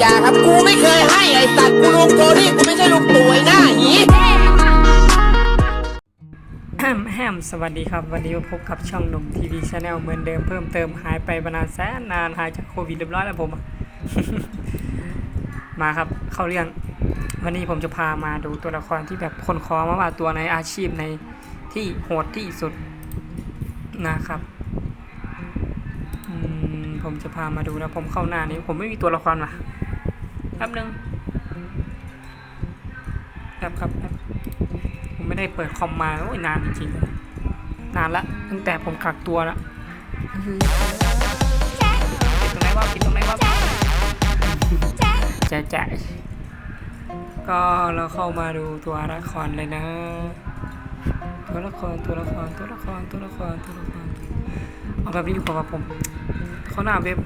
อยาครับกูไม่เคยให้ไอ้สัตว์กูลุงโทนี่กูไม่ใช่ลุงตู่ไอ้หน้าหีแฮมแฮมสวัสดีครับ วันนี้พบกับช่องหนุ่มทีวีชาแนลเหมือนเดิมเพิ่มเติมหายไปประมาณแสนนานหายจากโควิดเรียบร้อยแล้วผม มาครับเข้าเรื่อง วันนี้ผมจะพามาดูตัวละครที่แบบคนคอมาว่าตัวในอาชีพในที่โหดที่สุดนะครับผมจะพามาดูนะผมเข้าหน้านี้ ผมไม่มีตัวละครว่ะ แป๊บนึงแป๊บครับแป๊บผมไม่ได้เปิดคอมมาโอ้ยนานจริงๆนานละตั้งแต่ผมกักตัวละปิดตรงไหนวะปิดตรงไหนวะแจ๊ะแจ๊ะก็เราเข้ามาดูตัวละครเลยนะ ตัวละครตัวละครตัวละครตัวละครตัวละครเอาแบบนี้ดีกว่าว่าผม เขาหน้าเว็บ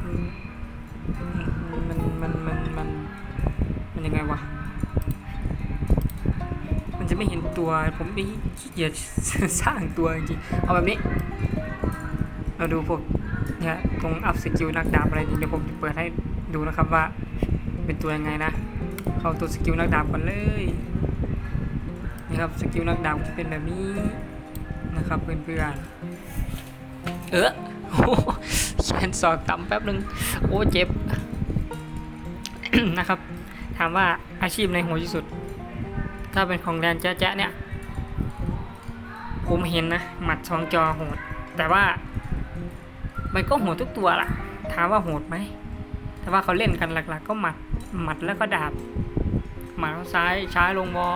มันมันมัน มันยังไงวะ มันจะไม่เห็นตัว ผมไม่ขี้เกียจสร้างตัวจริงเอาแบบนี้ เราดูพวกเนี่ยตรงอัพสกิลนักดาบอะไรนี่เดี๋ยวผมจะเปิดให้ดูนะครับว่า เป็นตัวยังไงนะ เข้าตัวสกิลนักดาบก่อนเลยนี่ครับสกิลนักดาบจะเป็นแบบนี้นะครับเพื่อนๆเออโอ้แขนศอกต่ำแป๊บนึง โอ้เจ็บนะครับ ถามว่าอาชีพในหัวที่สุด ถ้าเป็นของแดนแจ๊ะเนี่ย ผมเห็นนะหมัดสองจอโหด แต่ว่า มันก็โหดทุกตัวล่ะ ถามว่าโหดไหม แต่ว่าเขาเล่นกันหลัก ๆ ก็หมัดหมัดแล้วก็ดาบ หมัดซ้ายช้าลงวอ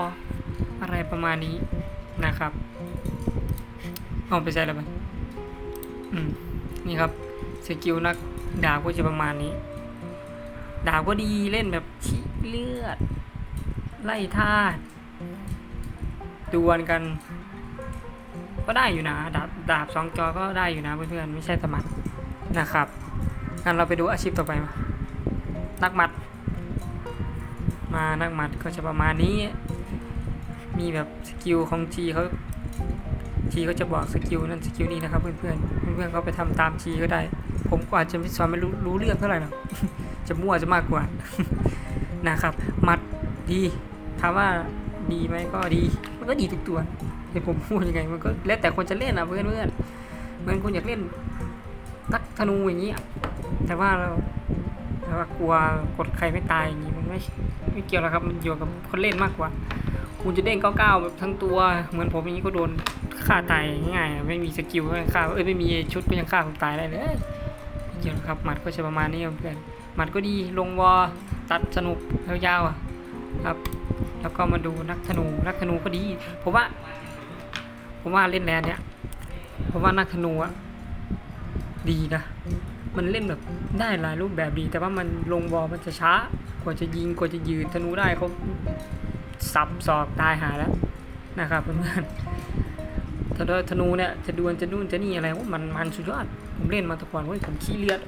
อะไรประมาณนี้นะครับเอาไปใส่แล้วมันอืมนี่ครับสกิลนักดาบก็จะประมาณนี้ ดาบก็ดีเล่นแบบขี้เลือด ไล่ท่าดวลกัน ก็ได้อยู่นะดาบดาบสองจอก็ได้อยู่นะเพื่อนๆไม่ใช่สมัครนะครับงั้นเราไปดูอาชีพต่อไปมานักหมัด มานักหมัดก็จะประมาณนี้ มีแบบสกิลของจีเขาจีเขาจะบอกสกิลนั่นสกิลนี้นะครับเพื่อนๆเพื่อนๆก็ไปทำตามจีก็ได้ ก็อาจจะไม่สอนไม่รู้รู้เรื่องเท่าไหร่หรอกจะมั่วจะมากกว่านะครับมัดดีถามว่าดีไหมก็ดี มันก็ดีทุกตัวให้ผมพูดยังไงมันก็แล้วแต่คนจะเล่นนะเพื่อนเพื่อนเหมือนคนอยากเล่นนักธนูอย่างนี้แต่ว่าเราแต่ว่ากลัวกดใครไม่ตายอย่างนี้มันไม่ไม่เกี่ยวหรอกครับมันเกี่ยวกับคนเล่นมากกว่า คุณจะเด้งเก้าๆแบบทั้งตัวเหมือนผมอย่างนี้ก็โดนฆ่าตายง่ายๆไม่มีสกิลก็ยังฆ่าเอ้ยไม่มีชุดก็ยังฆ่าผมตายได้เลย เกี่ยวหรอกครับหมัดก็จะประมาณนี้เพื่อนหมัดก็ดีลงวอตัดสนุกยาวๆครับ แล้วก็มาดูนักธนูนักธนูก็ดีผมว่าผมว่าเล่นแลนเนี่ยผมว่านักธนูอะดีนะ มันเล่นแบบได้หลายรูปแบบดี แต่ว่ามันลงบอมันจะช้ากว่าจะยิงกว่าจะยืนธนูได้เขาสับศอกตายหาแล้วนะครับเพื่อนๆ ธนูเนี่ยจะดวลจะนู่นจะนี่อะไรว่ามันมันสุดยอดผมเล่นมาแตะก่อนเว้ยผมขี้เลือด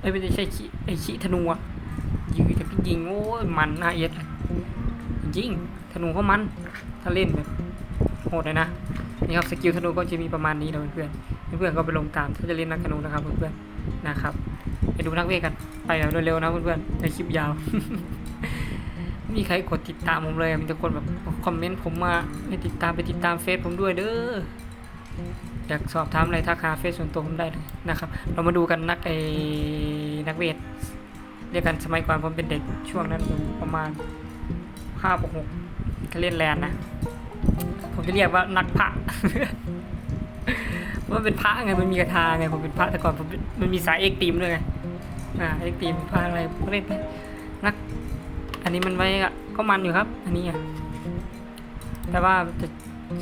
ไอ้ไม่ใช่ขี้ไอ้ขี้ธนูอะยืนจะยิงโอ้ยมันน่าเอียดยจริงธนูก็มัน ถ้าเล่นแบบโหดเลยนะนี่ครับสกิลธนูก็จะมีประมาณนี้นะเพื่อนเพื่อนก็ไปลงตามถ้าจะเล่นนักธนูนะครับเพื่อนนะครับไปดูนักเวทกันไปแบบเร็วๆนะเพื่อนๆในคลิปยาวไม่มีใครกดติดตามผมเลยมีแต่คนแบบคอมเมนต์ผมมาให้ติดตามไปติดตามเฟซผมด้วยเด้อ อยากสอบถามอะไรทักหาเฟซส่วนตัวผมได้เลยนะครับ เรามาดูกันนักไอ้นักเวทเรียกกันสมัยก่อนผมเป็นเด็กช่วงนั้นผมประมาณห้าปกหกก็เล่นแลนนะ ผมจะเรียกว่านักพระว่าเป็นพระไงมันมีกระทาไงผมเป็นพระแต่ก่อนผมมันมีสายเอกตีมด้วยไงอ่าเอกตีมพระอะไรก็เล่นไปนัก อันนี้มันไว้ก็มันอยู่ครับ อันนี้อะแต่ว่าจะ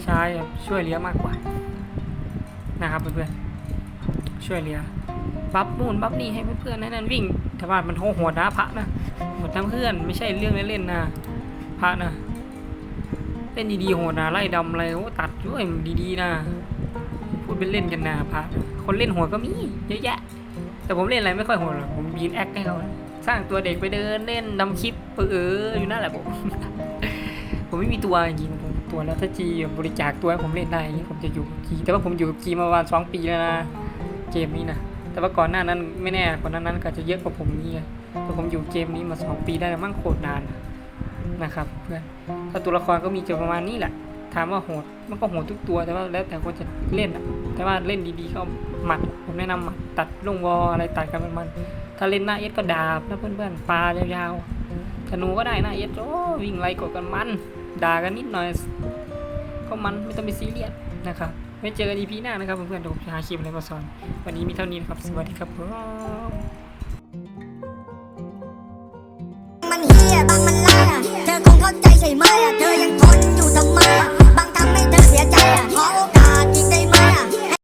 ใช้ช่วยเหลือมากกว่า นะครับเพื่อนๆช่วยเหลือบัฟนู่นบัฟนี่ให้เพื่อนๆนั่นวิ่งแต่ว่ามันโหโหดนะพระนะโหดทั้งเพื่อนไม่ใช่เรื่องเล่นๆนะพระนะเล่นดีๆโหดนะไล่ดำอะไรโอ้ตัดด้วยดีๆนะพูดเป็นเล่นกันนะพระคนเล่นโหดก็มีเยอะแยะ แต่ผมเล่นอะไรไม่ค่อยโหดหรอกผมยืนแอคให้เขาสร้างตัวเด็กไปเดินเล่นดำคลิปเอออยู่นั่นแหละผมผมไม่มีตัวจริงผม ตัวแล้วถ้าจีบริจาคตัวให้ผมเล่นได้นี้ผมจะอยู่จีแต่ว่าผมอยู่กับจีมาประมาณสองปีแล้วนะเกมนี้นะแต่ว่าก่อนหน้านั้นไม่แน่ก่อนหน้านั้นก็จะเยอะกว่าผมนี่ไงเพราะผมอยู่เกมนี้มาสองปีได้แล้วมั่งโคตรนานนะครับเพื่อนถ้าตัวละครก็มีจะประมาณนี้แหละถามว่าโหดมันก็โหดทุกตัวแต่ว่าแล้วแต่คนจะเล่นอะแต่ว่าเล่นดีๆก็หมัดผมแนะนำหมัดตัดลงวออะไรตัดกันมันถ้าเล่นหน้าเอสก็ดาบนะเพื่อนๆปลายาวๆธนูก็ได้หน้าเอสโอ้วิ่งไล่กดกันมัน ด่ากันนิดหน่อย ก็มันไม่ต้องไปซีเรียสนะครับไว้เจอกันอีพีหน้านะครับเพื่อนๆเดี๋ยวผมจะหาคลิปอะไรมาสอน วันนี้มีเท่านี้นะครับ สวัสดีครับผมมันเฮียบางมันล่เธอคงเข้าใจใช่ไหมอะเธอยังทนอยู่ทำไมอะ